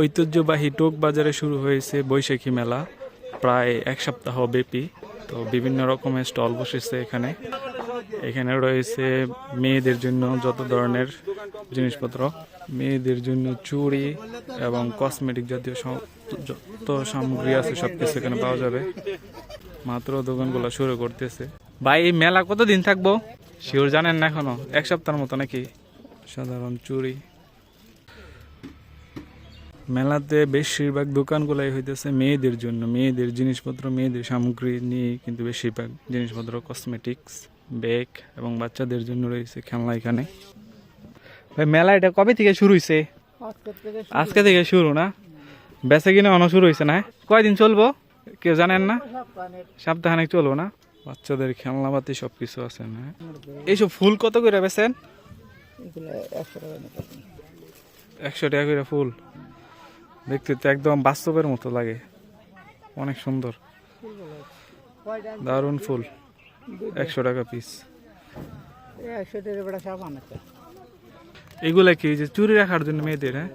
ঐতিহ্যবাহী টোক বাজারে শুরু হয়েছে বৈশাখী মেলা, প্রায় এক সপ্তাহ ব্যাপী। তো বিভিন্ন রকমের স্টল বসেছে এখানে। এখানে রয়েছে মেয়েদের জন্য যত ধরনের জিনিসপত্র, মেয়েদের জন্য চুড়ি এবং কসমেটিক জাতীয় যত সামগ্রী আছে সব কিছু এখানে পাওয়া যাবে। মাত্র দোকানগুলো শুরু করতেছে। ভাই, এই মেলা কতদিন থাকব? শিওর জানেন না এখনও? এক সপ্তাহের মতো নাকি? সাধারণ চুড়ি। মেলাতে বেশিরভাগ দোকানগুলাই হইতেছে মেয়েদের জন্য। মেয়েদের জিনিসপত্র মেয়েদের সামগ্রী নিয়ে কিন্তু বেশিরভাগ জিনিসপত্র কসমেটিক্স ব্যাগ এবং বাচ্চাদের জন্য রয়েছে খেলনা এখানে। ভাই মেলা এটা কবে থেকে শুরু হয়েছে আজকে থেকে শুরু না? বেচা কিনে অন শুরু হয়েছে না কয়দিন চলবো? কেউ জানেন না? সপ্তাহানেক চলবো না? বাচ্চাদের খেলনাপাতি সব কিছু আছে না এইসব ফুল কত করে বেছেন একশো টাকা করে ফুল? দেখতে তো একদম বাস্তবের মতো লাগে। অনেক সুন্দর। দারুণ ফুল। একশো টাকা পিস এগুলা কি যে চুরি রাখার জন্য মেয়েদের হ্যাঁ?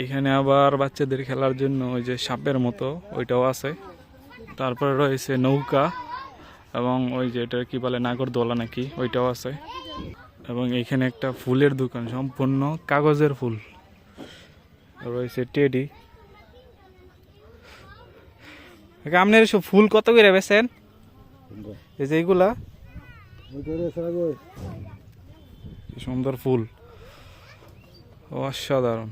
এইখানে আবার বাচ্চাদের খেলার জন্য ওই যে সাপের মতো, ওইটাও আছে। তারপরে রয়েছে নৌকা এবং ওই যে এটা কি বলে, নাগরদোলা নাকি, ওইটাও আছে। এবং এইখানে একটা ফুলের দোকান, সম্পূর্ণ কাগজের ফুল। রয়েছে টেডি। আপনার এসব ফুল কত করে বেছেন এই যে এইগুলা। সুন্দর ফুল। অসাধারণ।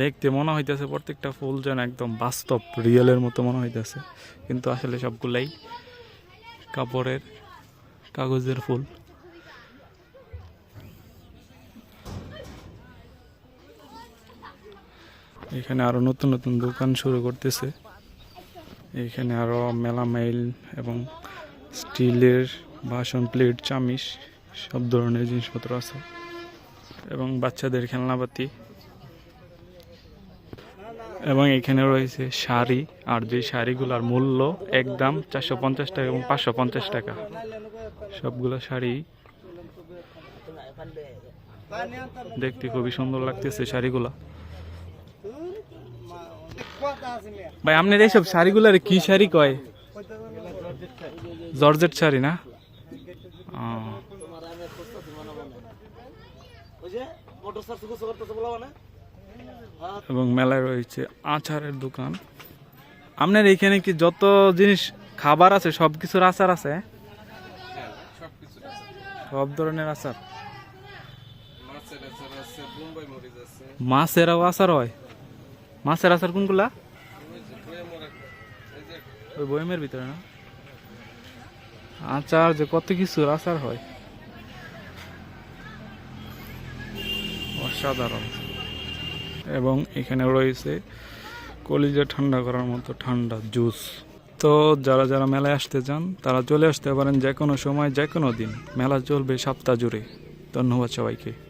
দেখতে মনে হইতেছে প্রত্যেকটা ফুল যেন একদম বাস্তব, রিয়েলের মতো মনে হইতেছে। কিন্তু আসলে সবগুলাই কাপড়ের কাগজের ফুল। এখানে আরও নতুন নতুন দোকান শুরু করতেছে। এখানে আরও মেলামাইল এবং স্টিলের বাসন, প্লেট, চামিচ সব ধরনের জিনিসপত্র আছে এবং বাচ্চাদের খেলনাপাতি। এবং এখানে রয়েছে শাড়ি, আর যে শাড়িগুলোর মূল্য একদম চারশো পঞ্চাশ টাকা এবং পাঁচশো পঞ্চাশ টাকা। সবগুলো শাড়ি দেখতে খুবই সুন্দর লাগতেছে শাড়িগুলা। ভাই, আপনার এইসব শাড়িগুলার কি শাড়ি কয়? জর্জেট শাড়ি না? এবং মেলায় রয়েছে আচারের দোকান। আপনার এখানে কি যত জিনিস খাবার আছে সব কিছুর আচার আছে? সব ধরনের আচার? মাছেরও আচার হয়? মাছের আচার কোনগুলা? ওই বয়মের ভিতরে না? আচার যে কত কিছুর আচার হয়। অসাধারণ। এবং এখানে রয়েছে কলিজা ঠান্ডা করার মতো ঠান্ডা জুস। তো যারা যারা মেলায় আসতে চান, তারা চলে আসতে পারেন যে কোনো সময় যে কোনো দিন। মেলা চলবে সপ্তাহ জুড়ে। ধন্যবাদ সবাইকে।